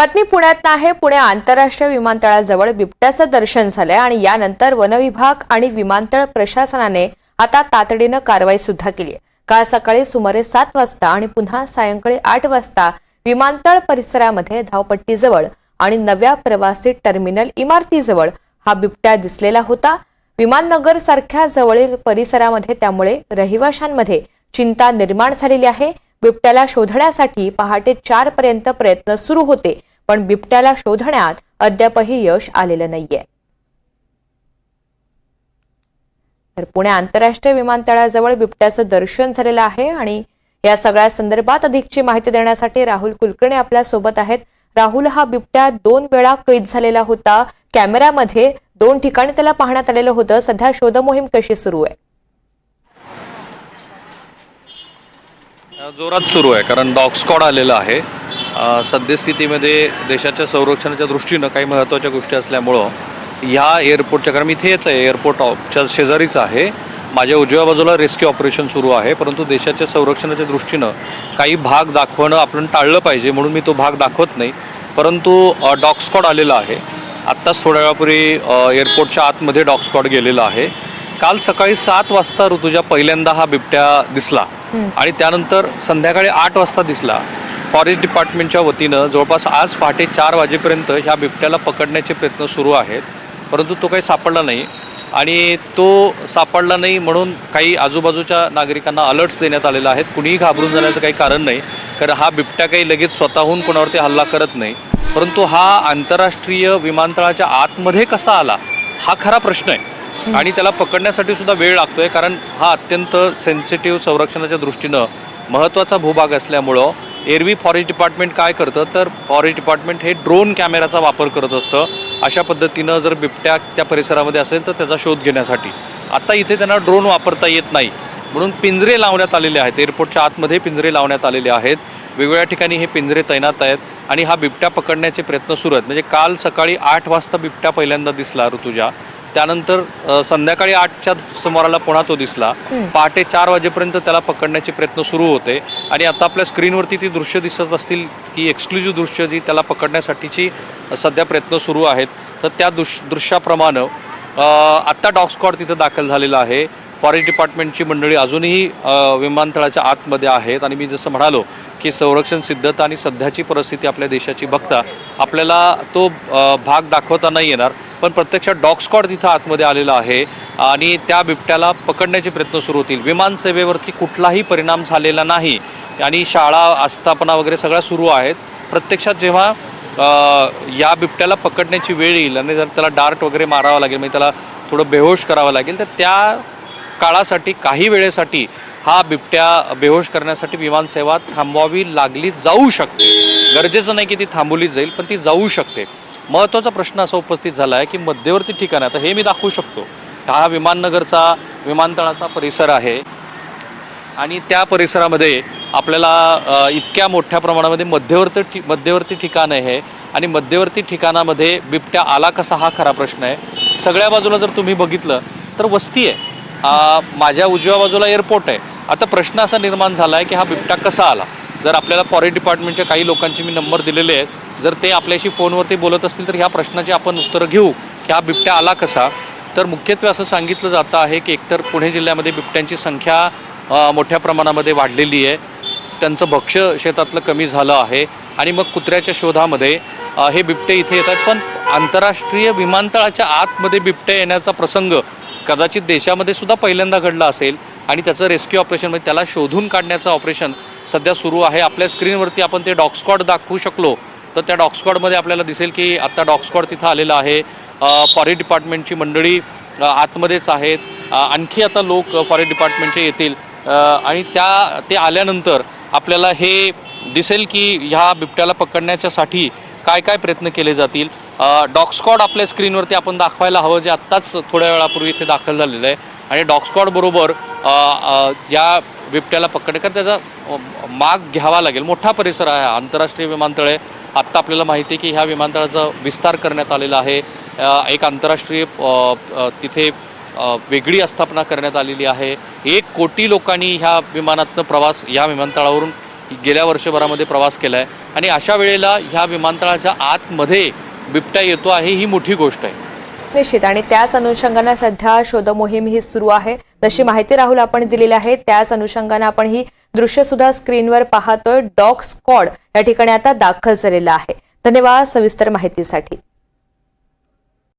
बातमी पुण्यात आहे. पुणे आंतरराष्ट्रीय विमानतळाजवळ बिबट्याचं दर्शन झालंय आणि यानंतर वनविभाग आणि विमानतळ प्रशासनाने आता तातडीनं कारवाई सुद्धा केली आहे काल सकाळी सुमारे सात वाजता आणि पुन्हा सायंकाळी आठ वाजता विमानतळ परिसरामध्ये धावपट्टीजवळ आणि नव्या प्रवासी टर्मिनल इमारतीजवळ हा बिबट्या दिसलेला होता. विमाननगर सारख्या जवळील परिसरामध्ये त्यामुळे रहिवाशांमध्ये चिंता निर्माण झालेली आहे. बिबट्याला शोधण्यासाठी पहाटे चार पर्यंत प्रयत्न सुरू होते पण बिबट्याला शोधण्यात अद्यापही यश आलेलं नाहीये. तर पुणे आंतरराष्ट्रीय विमानतळाजवळ बिबट्याचं दर्शन झालेलं आहे आणि या सगळ्या संदर्भात अधिकची माहिती देण्यासाठी राहुल कुलकर्णी आपल्यासोबत आहेत. राहुल हा बिबट्या दोन वेळा कैद झालेला होता. कॅमेऱ्यामध्ये दोन ठिकाणी त्याला पाहण्यात आलेलं होतं. सध्या शोधमोहीम कशी सुरू आहे? जोरात सुरू आहे कारण डॉग स्कॉड आलेलं आहे. सद्यस्थितीमध्ये देशाच्या संरक्षणाच्या दृष्टीनं काही महत्त्वाच्या गोष्टी असल्यामुळं ह्या एअरपोर्टच्या कारण मी इथेच आहे एअरपोर्टच्या शेजारीच आहे. माझ्या उजव्या बाजूला रेस्क्यू ऑपरेशन सुरू आहे परंतु देशाच्या संरक्षणाच्या दृष्टीनं काही भाग दाखवणं आपण टाळलं पाहिजे म्हणून मी तो भाग दाखवत नाही. परंतु डॉग स्कॉड आलेला आहे. आत्ताच थोड्या वेळापूर्वी एअरपोर्टच्या आतमध्ये डॉग स्कॉड गेलेला आहे. काल सकाळी सात वाजता ऋतुजा पहिल्यांदा हा बिबट्या दिसला. आणि त्यानंतर संध्याकाळी आठ वाजता दिसला. फॉरेस्ट डिपार्टमेंटच्या वतीनं जवळपास आज पहाटे चार वाजेपर्यंत ह्या बिबट्याला पकडण्याचे प्रयत्न सुरू आहेत. परंतु तो काही सापडला नाही. आणि तो सापडला नाही म्हणून काही आजूबाजूच्या नागरिकांना अलर्ट्स देण्यात आलेला आहेत. कुणीही घाबरून जाण्याचं काही कारण नाही. कारण हा बिबट्या काही लगेच स्वतःहून कोणावरती हल्ला करत नाही. परंतु हा आंतरराष्ट्रीय विमानतळाच्या आतमध्ये कसा आला? हा खरा प्रश्न आहे. आणि त्याला पकडण्यासाठी सुद्धा वेळ लागतोय कारण हा अत्यंत सेन्सिटिव्ह संरक्षणाच्या दृष्टीनं महत्त्वाचा भूभाग असल्यामुळं एरवी फॉरेस्ट डिपार्टमेंट काय करतं तर फॉरेस्ट डिपार्टमेंट हे ड्रोन कॅमेराचा वापर करत असतं. अशा पद्धतीनं जर बिबट्या त्या परिसरामध्ये असेल तर त्याचा शोध घेण्यासाठी. आता इथे त्यांना ड्रोन वापरता येत नाही. म्हणून पिंजरे लावण्यात आलेले आहेत. एअरपोर्टच्या आतमध्ये पिंजरे लावण्यात आलेले आहेत. वेगवेगळ्या ठिकाणी हे पिंजरे तैनात आहेत आणि हा बिबट्या पकडण्याचे प्रयत्न सुरू आहेत. म्हणजे काल सकाळी आठ वाजता बिबट्या पहिल्यांदा दिसला ऋतुजा. त्यानंतर संध्याकाळी आठच्या सुमाराला पुन्हा तो दिसला. पहाटे चार वाजेपर्यंत त्याला पकडण्याचे प्रयत्न सुरू होते. आणि आता आपल्या स्क्रीनवरती ती दृश्य दिसत असतील ही एक्सक्लुझिव्ह दृश्य जी त्याला पकडण्यासाठीची सध्या प्रयत्न सुरू आहेत. तर त्या दृश दृश्याप्रमाणे आत्ता डॉग स्क्वॉड तिथं दाखल झालेला आहे. फॉरेस्ट डिपार्टमेंटची मंडळी अजूनही विमानतळाच्या आतमध्ये आहेत. आणि मी जसं म्हणालो की संरक्षण सिद्धता आणि सध्याची परिस्थिती आपल्या देशाची बघता आपल्याला तो भाग दाखवता नाही येणार. पण प्रत्यक्षात डॉग स्क्वॉड तिथं आतमध्ये आलेला आहे. आणि त्या बिबट्याला पकडण्याचे प्रयत्न सुरू होतील. विमानसेवेवरती कुठलाही परिणाम झालेला नाही. आणि शाळा आस्थापना वगैरे सगळ्या सुरू आहेत. प्रत्यक्षात जेव्हा या बिबट्याला पकडण्याची वेळ येईल आणि जर त्याला डार्ट वगैरे मारावा लागेल म्हणजे त्याला थोडं बेहोश करावं लागेल तर त्या काळासाठी काही वेळेसाठी हा बिबट्या बेहोश करण्यासाठी विमानसेवा थांबवावी लागली जाऊ शकते. गरजेचं नाही की ती थांबवली जाईल पण ती जाऊ शकते. महत्त्वाचा प्रश्न असा उपस्थित झाला आहे की मध्यवर्ती ठिकाण आता हे मी दाखवू शकतो हा विमाननगरचा विमानतळाचा परिसर आहे. आणि त्या परिसरामध्ये आपल्याला इतक्या मोठ्या प्रमाणामध्ये मध्यवर्ती ठि मध्यवर्ती ठिकाण आहे आणि मध्यवर्ती ठिकाणामध्ये बिबट्या आला कसा हा खरा प्रश्न आहे. सगळ्या बाजूला जर तुम्ही बघितलं तर वस्ती आहे. माझ्या उजव्या बाजूला एअरपोर्ट आहे. आता प्रश्न असा निर्माण झाला आहे की हा बिबट्या कसा आला? जर आपल्याला फॉरेन डिपार्टमेंटच्या काही लोकांचे मी नंबर दिलेले आहेत जर ते आपल्याशी फोनवरती बोलत असतील तर ह्या प्रश्नाची आपण उत्तरं घेऊ की हा बिबट्या आला कसा? तर मुख्यत्वे असं सांगितलं जातं आहे की एकतर पुणे जिल्ह्यामध्ये बिबट्यांची संख्या मोठ्या प्रमाणामध्ये वाढलेली आहे. त्यांचं भक्ष्य शेतातलं कमी झालं आहे आणि मग कुत्र्याच्या शोधामध्ये हे बिबटे इथे येतात. पण आंतरराष्ट्रीय विमानतळाच्या आतमध्ये बिबटे येण्याचा प्रसंग कदाचित देशामध्ये सुद्धा पहिल्यांदा घडला असेल आणि त्याचं रेस्क्यू ऑपरेशन म्हणजे त्याला शोधून काढण्याचं ऑपरेशन सध्या सुरू आहे. आपल्या स्क्रीनवरती आपण ते डॉक्सकॉड दाखवू शकलो तर त्या डॉक्सकॉडमध्ये आपल्याला दिसेल की आत्ता डॉक्सकॉड तिथं आलेला आहे. फॉरेस्ट डिपार्टमेंटची मंडळी आतमध्येच आहेत. आणखी आता लोक फॉरेस्ट डिपार्टमेंटचे येतील. आणि त्या ते आल्यानंतर आपल्याला हे दिसेल की ह्या बिबट्याला पकडण्याच्यासाठी काय काय प्रयत्न केले जातील. डॉक्सकॉड आपल्या स्क्रीनवरती आपण दाखवायला हवं जे आत्ताच थोड्या वेळापूर्वी इथे दाखल झालेलं आहे. आणि डॉग बरोबर या बिबट्याला पकडणे कारण त्याचा माग घ्यावा लागेल. मोठा परिसर आहे आंतरराष्ट्रीय विमानतळ आहे. आत्ता आपल्याला माहिती आहे की ह्या विमानतळाचा विस्तार करण्यात आलेला आहे. एक आंतरराष्ट्रीय तिथे वेगळी आस्थापना करण्यात आलेली आहे. एक कोटी लोकांनी ह्या विमानातनं प्रवास ह्या विमानतळावरून गेल्या वर्षभरामध्ये प्रवास केला आहे आणि अशा वेळेला ह्या विमानतळाच्या आतमध्ये बिबट्या येतो आहे ही मोठी गोष्ट आहे. निश्चित. आणि त्याच अनुषंगानं सध्या शोधमोहीम ही सुरू आहे. जशी माहिती राहुल आपण दिलेली आहे त्याच अनुषंगानं आपण ही दृश्य सुद्धा स्क्रीनवर पाहतोय. डॉग स्कॉड या ठिकाणी आता दाखल झालेला आहे. धन्यवाद सविस्तर माहितीसाठी.